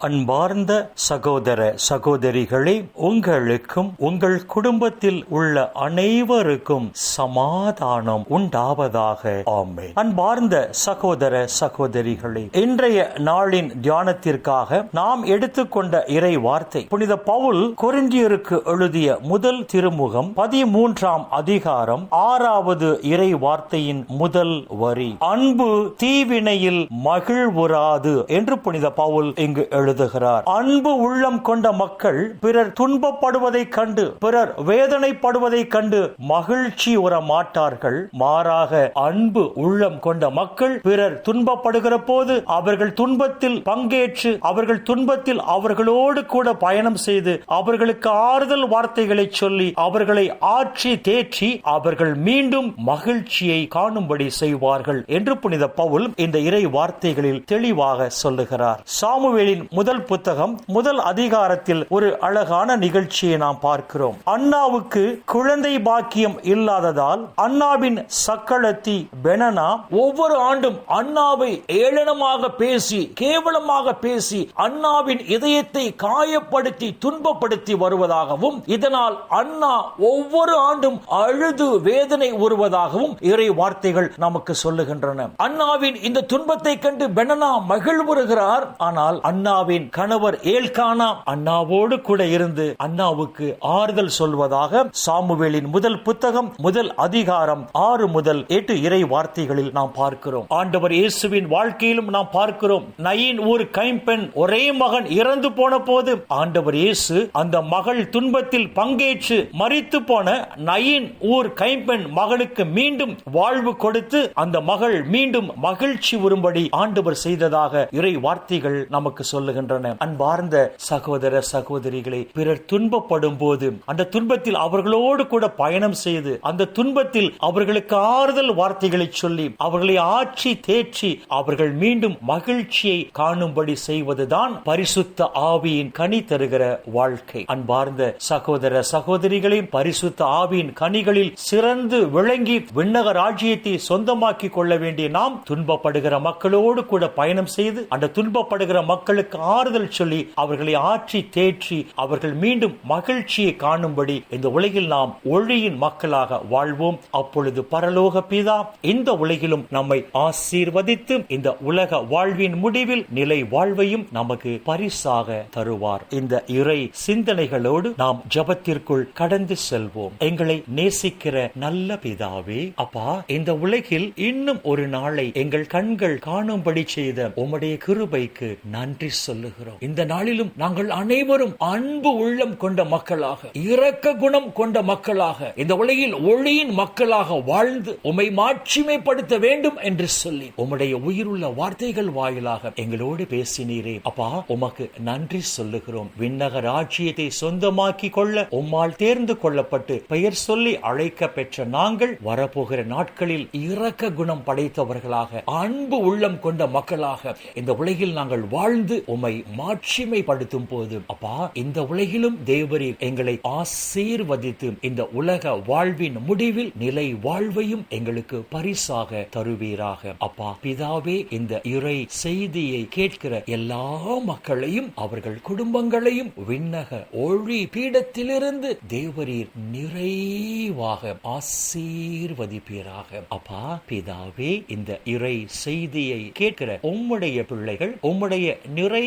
அன்பார்ந்த சகோதர சகோதரிகளே உங்களுக்கும் உங்கள் குடும்பத்தில் உள்ள அனைவருக்கும் சமாதானம் உண்டாவதாக. ஆமே அன்பார்ந்த சகோதர சகோதரிகளே இன்றைய நாளின் தியானத்திற்காக நாம் எடுத்துக்கொண்ட இறை வார்த்தை புனித பவுல் குறிஞ்சியருக்கு எழுதிய முதல் திருமுகம் பதிமூன்றாம் அதிகாரம் ஆறாவது இறை வார்த்தையின் முதல் வரி. அன்பு தீவினையில் மகிழ்வுறாது என்று புனித பவுல் இங்கு எழு எழுதுகிறார். அன்பு உள்ளம் கொண்ட மக்கள் பிறர் துன்பப்படுவதை கண்டு பிறர் வேதனைப்படுவதை கண்டு மகிழ்ச்சி உற மாட்டார்கள் மாறாக அன்பு உள்ளம் கொண்ட மக்கள் பிறர் துன்பப்படுகிற போது அவர்கள் துன்பத்தில் பங்கேற்று அவர்கள் துன்பத்தில் அவர்களோடு கூட பயணம் செய்து அவர்களுக்கு ஆறுதல் வார்த்தைகளை சொல்லி அவர்களை ஆற்றி தேற்றி அவர்கள் மீண்டும் மகிழ்ச்சியை காணும்படி செய்வார்கள் என்று புனித பவுல் இந்த இறை வார்த்தைகளில் தெளிவாக சொல்லுகிறார். சாமுவேலின் முதல் புத்தகம் முதல் அதிகாரத்தில் ஒரு அழகான நிகழ்ச்சியை நாம் பார்க்கிறோம். அண்ணாவுக்கு குழந்தை பாக்கியம் இல்லாததால் அண்ணாவின் சக்களத்தி பெனனா ஒவ்வொரு ஆண்டும் அண்ணாவை ஏளனமாக பேசி கேவலமாக பேசி அண்ணாவின் இதயத்தை காயப்படுத்தி துன்பப்படுத்தி வருவதாகவும் இதனால் அண்ணா ஒவ்வொரு ஆண்டும் அழுது வேதனை உறுவதாகவும் இறை வார்த்தைகள் நமக்கு சொல்லுகின்றன. அண்ணாவின் இந்த துன்பத்தை கண்டு பெனனா மகிழ்வுறுகிறார். ஆனால் அண்ணாவின் கணவர் ஏல்கானா அண்ணாவோடு கூட இருந்து அண்ணாவுக்கு ஆறுதல் சொல்வதாக சாமுவேலின் முதல் புத்தகம் முதல் அதிகாரம் ஆறு முதல் எட்டு இறை வார்த்தைகளில் நாம் பார்க்கிறோம். ஆண்டவர் இயேசுவின் வாழ்க்கையிலும் நாம் பார்க்கிறோம். நயின் ஒரு கைம்பெண் ஒரே மகன் இறந்து போன போது ஆண்டவர் இயேசு அந்த மகள் துன்பத்தில் பங்கேற்று மறித்து போன நயின் ஊர் கைம்பெண் மகனுக்கு மீண்டும் வாழ்வு கொடுத்து அந்த மகள் மீண்டும் மகிழ்ச்சி வரும்படி ஆண்டவர் செய்ததாக இறை வார்த்தைகள் நமக்கு சொல்லுகின்றன. அன்பார்ந்த சகோதர சகோதரிகளை பிறர் துன்பப்படும் போது அந்த துன்பத்தில் அவர்களோடு கூட பயணம் செய்து அந்த துன்பத்தில் அவர்களுக்கு ஆறுதல் வார்த்தைகளை சொல்லி அவர்களை ஆட்சி தேற்றி அவர்கள் மீண்டும் மகிழ்ச்சியை காணும்படி செய்வதுதான் பரிசுத்த ஆவியின் கனி தருகிற வாழ்க்கை. அன்பார்ந்த சகோதர சகோதரிகளையும் பரிசுத்த ஆவியின் கனிகளில் சிறந்து விளங்கி விண்ணக ராஜ்யத்தை சொந்தமாக்கி கொள்ள வேண்டிய நாம் துன்பப்படுகிற மக்களோடு கூட பயணம் செய்து அந்த துன்பப்படுகிற மக்களுக்கு ஆறுதல் சொல்லி அவர்களை ஆற்றி தேற்றி அவர்கள் மீண்டும் மகிழ்ச்சியை காணும்படி இந்த உலகில் நாம் ஒளியின் மக்களாக வாழ்வோம். அப்பொழுது பரலோக பிதா இந்த உலகிலும் நம்மை ஆசீர்வதித்து இந்த உலக வாழ்வின் முடிவில் நிலை வாழ்வையும் நமக்கு பரிசாக தருவார். இந்த இறை சிந்தனைகளோடு நாம் ஜபத்திற்குள் கடந்து செல்வோம். எங்களை நேசிக்கிற நல்ல பிதாவே அப்பா இந்த உலகில் இன்னும் ஒரு நாளை எங்கள் கண்கள் காணும்படி செய்த உம்முடைய கிருபைக்கு நன்றி சொல்லுகிறோம். இந்த நாளிலும் நாங்கள் அனைவரும் அன்பு உள்ளம் கொண்ட மக்களாக இரக்க குணம் கொண்ட மக்களாக இந்த உலகில் ஒளியின் மக்களாக வாழ்ந்து உமை மாட்சிமைப்படுத்த வேண்டும் என்று சொல்லி உம்முடைய உயிருள்ள வார்த்தைகள் வாயிலாக எங்களோடு பேசினீரே. அப்பா உமக்கு நன்றி சொல்லுகிறோம். விண்ணக ராஜ்யத்தை சொந்தமாக்கி கொள்ள உம்மால் தேர்ந்து கொள்ளப்பட்டு பெயர் சொல்லி அழைக்க பெற்ற நாங்கள் வரப்போகிற நாட்களில் இரக்க குணம் படைத்தவர்களாக அன்பு உள்ளம் கொண்ட மக்களாக இந்த உலகில் நாங்கள் வாழ்ந்து உமை மாட்சிமைப்படுத்தும் போது அப்பா இந்த உலகிலும் தேவரீர் எங்களை ஆசீர்வதித்து இந்த உலக வாழ்வின் முடிவில் நிலை வாழ்வையும் எங்களுக்கு பரிசாக தருவீராக. அப்பா பிதாவே இந்த இறை செய்தியை கேட்கிற எல்லா மக்களையும் அவர்கள் குடும்பங்களையும் விண்ணக ஒழி பீடத்திலிருந்து தேவரீர் நிறைவாக ஆசீர்வதிப்பீராக. அப்பா பிதாவே இந்த இறை செய்தியை கேட்கிற உம்முடைய பிள்ளைகள் உம்முடைய நிறை